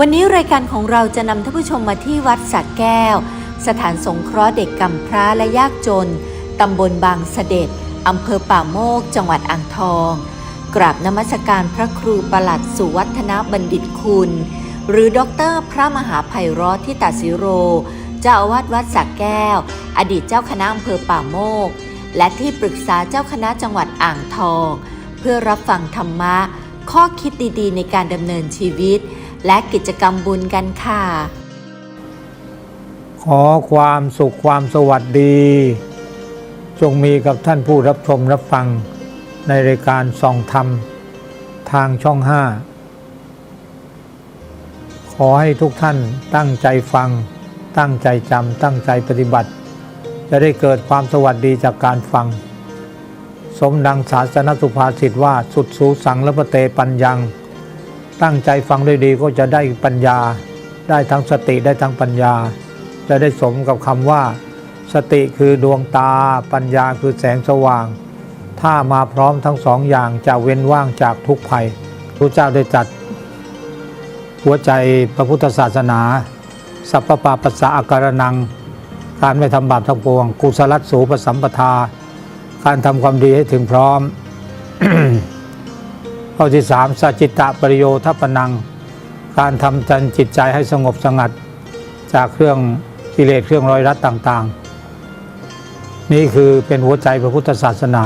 วันนี้รายการของเราจะนำท่านผู้ชมมาที่วัดสักแก้ว สถานสงเคราะห์เด็กกำพร้าและยากจน ตำบลบางเสด็จ อำเภอป่าโมก จังหวัดอ่างทอง กราบนมัสการพระครูประหลัดสุวัฒนบัณฑิตคุณ หรือด็อกเตอร์พระมหาไพเราะที่ตาสิโร เจ้าอาวาสวัดสักแก้ว อดีตเจ้าคณะอำเภอป่าโมก และที่ปรึกษาเจ้าคณะจังหวัดอ่างทอง เพื่อรับฟังธรรมะ ข้อคิดดีๆ ในการดำเนินชีวิต และกิจกรรมบุญกันค่ะ ขอความสุขความสวัสดี จงมีกับท่านผู้รับชมรับฟังในรายการส่องธรรม ทางช่องห้าขอให้ทุกท่านตั้งใจฟัง ตั้งใจจำตั้งใจปฏิบัติ จะได้เกิดความสวัสดีจากการฟัง สมดังศาสนสุภาษิตว่าสุดสูสังและปะเตปัญญัง ตั้งใจฟังด้วยดีก็จะได้ปัญญา ได้ทั้งสติได้ทั้งปัญญา จะได้สมกับคำว่า สติคือดวงตา ปัญญาคือแสงสว่าง ถ้ามาพร้อมทั้งสองอย่างจะเว้นว่างจากทุกภัยพระเจ้าได้จัด หัวใจพระพุทธศาสนา สัพพปาปัสสะอาการนัง การไม่ทำบาปทั้งปวง กุศลสสูปสัมปทา การทำความดีให้ถึงพร้อม ข้อที่สามสัจจิตะปริโยทัปนัง การทำจันจิตใจให้สงบสงัด จากเครื่องกิเลสเครื่องร้อยรัดต่างๆ นี่คือเป็นหัวใจพระพุทธศาสนา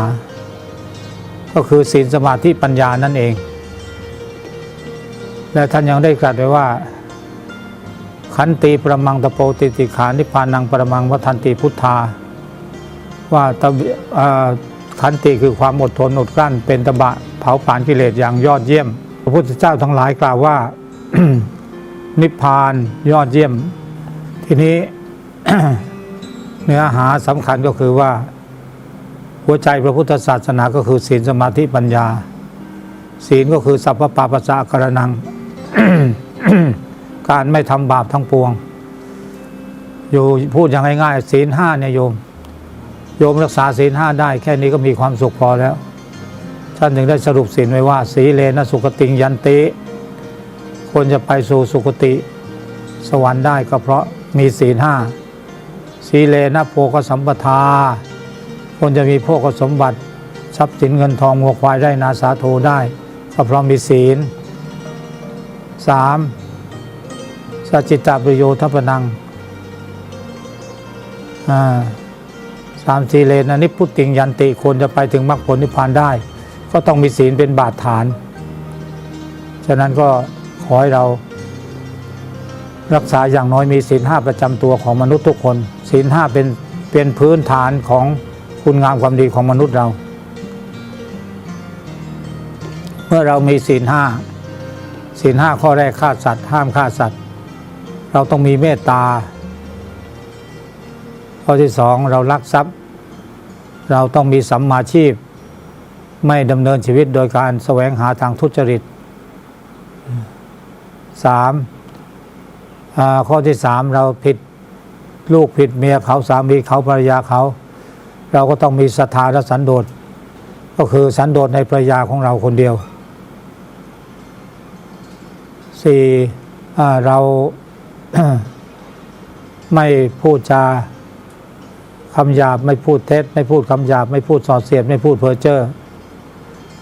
ก็คือศีลสมาธิปัญญานั่นเอง และท่านยังได้กล่าวไว้ว่า ขันติประมังตะโปติติขานิพานังประมังวัฏันติพุทธา ว่าขันติคือความอดทนอดกลั้นเป็นตบะ ผาผลาญกิเลสอย่างยอดเยี่ยม พระพุทธเจ้าทั้งหลายกล่าวว่า นิพพานยอดเยี่ยม ทีนี้เนื้อหาสำคัญก็คือว่า หัวใจพระพุทธศาสนาก็คือศีลสมาธิปัญญา ศีลก็คือสัพพปาปัสสะกระนัง การไม่ทำบาปทั้งปวง อยู่พูดอย่างง่ายๆศีลห้าเนี่ยโยม โยมรักษาศีลห้าได้ แค่นี้ก็มีความสุขพอแล้ว ท่านถึงได้สรุปศีลไว้ว่า สีเลนะสุขติงยันติ คนจะไปสู่สุคติ สวรรค์ได้ก็เพราะมีศีลห้าสีเลนะโภคสัมปทา คนจะมีโภคสมบัติทรัพย์สินเงินทองวัวควายได้นาสาโทได้ ก็เพราะมีศีลสามสัจจิตาประโยชน์ทัพนังสามสีเลนะนิพพุติงยันติคนจะไปถึงมรรคผลนิพพานได้ ก็ต้องมีศีลเป็นบาดฐาน ฉะนั้นก็ขอให้เรา รักษาอย่างน้อยมีศีลห้าประจำตัวของมนุษย์ทุกคนศีลห้าเป็นเป็นพื้นฐานของคุณงามความดีของมนุษย์เรา เมื่อเรามีศีลห้าศีลห้าข้อแรกฆ่าสัตว์ ห้ามฆ่าสัตว์ เราต้องมีเมตตา ข้อที่สองเรารักทรัพย์ เราต้องมีสัมมาชีพ ไม่ดำเนินชีวิตโดยการแสวงหาทางทุจริตสามข้อที่สามเราผิดลูกผิดเมียเขาสามีเขาภรรยาเขา เราก็ต้องมีศรัทธาและสันโดษก็คือสันโดษในภรรยาของเราคนเดียวสี่เราไม่พูดจาคำหยาบไม่พูดเท็จ ไม่พูดคำหยาบ ไม่พูดส่อเสียดไม่พูดเพ้อเจ้อ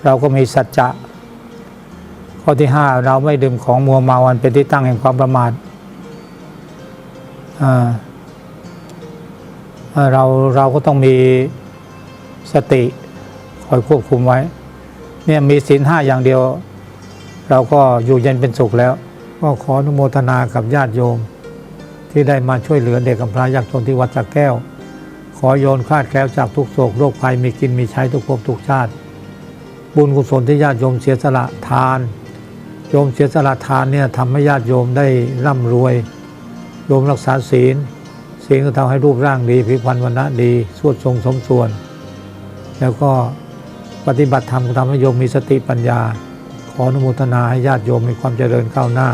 เราก็มีสัจจะข้อที่ห้าเราไม่ดื่มของมัวเมาอันเป็นที่ตั้งแห่งความประมาทเราเราก็ต้องมีสติคอยควบคุมไว้เนี่ยมีศีลห้าอย่างเดียว เราก็อยู่เย็นเป็นสุขแล้ว ก็ขออนุโมทนากับญาติโยม ที่ได้มาช่วยเหลือเด็กกำพร้ายากจนที่วัดสักแก้ว ขอโยนคลาดแคล้วจากทุกโศกโรคภัยมีกินมีใช้ทุกภพทุกชาติ บุญกุศลที่ญาติโยมเสียสละทาน โยมเสียสละทานเนี่ยทำให้ญาติโยมได้ร่ำรวย โยมรักษาศีล ศีลก็ทำให้รูปร่างดีผิวพรรณวันณะดีสวดทรงสมส่วน แล้วก็ปฏิบัติธรรมทำให้โยมมีสติปัญญา ขออนุโมทนาให้ญาติโยมมีความเจริญก้าวหน้า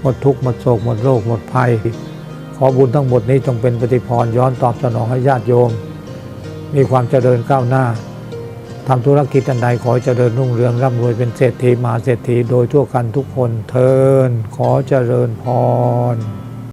หมดทุกข์หมดโศกหมดโรคหมดภัย ขอบุญทั้งหมดนี้จงเป็นปฏิพรย้อนตอบสนองให้ญาติโยม มีความเจริญก้าวหน้า ทำธุรกิจอันใดขอเจริญรุ่งเรืองร่ำรวยเป็นเศรษฐีมหาเศรษฐีโดยทั่วกันทุกคนเทินขอเจริญพร